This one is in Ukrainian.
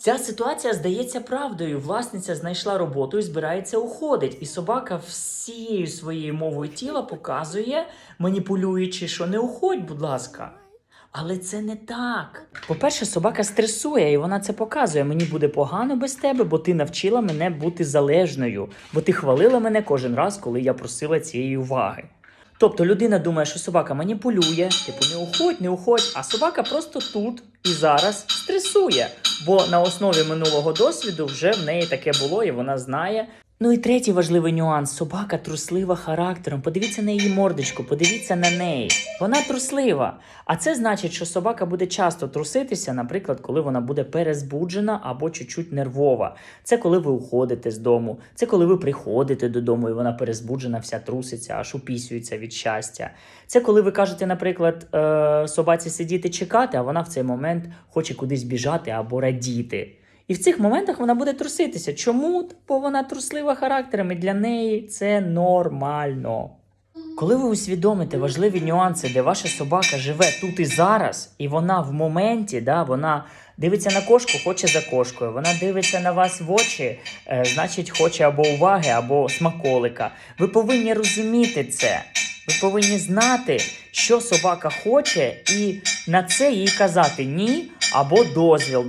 Ця ситуація здається правдою. Власниця знайшла роботу і збирається уходить. І собака всією своєю мовою тіла показує, маніпулюючи, що не уходь, будь ласка. Але це не так. По-перше, собака стресує, і вона це показує. Мені буде погано без тебе, бо ти навчила мене бути залежною, бо ти хвалила мене кожен раз, коли я просила цієї уваги. Тобто людина думає, що собака маніпулює, типу не уходь, не уходь, а собака просто тут і зараз стресує, бо на основі минулого досвіду вже в неї таке було, і вона знає. Ну і третій важливий нюанс: собака труслива характером. Подивіться на її мордочку, подивіться на неї. Вона труслива. А це значить, що собака буде часто труситися, наприклад, коли вона буде перезбуджена або чуть-чуть нервова. Це коли ви уходите з дому, це коли ви приходите додому, і вона перезбуджена, вся труситься, аж упісюється від щастя. Це коли ви кажете, наприклад, е, собаці сидіти чекати, а вона в цей момент хоче кудись біжати або радіти. І в цих моментах вона буде труситися. Чому? Бо вона труслива характером, і для неї це нормально. Коли ви усвідомите важливі нюанси, де ваша собака живе тут і зараз, і вона в моменті, да, вона дивиться на кошку, хоче за кошкою, вона дивиться на вас в очі, е, значить, хоче або уваги, або смаколика. Ви повинні розуміти це. Ви повинні знати, що собака хоче, і на це їй казати ні або дозвіл.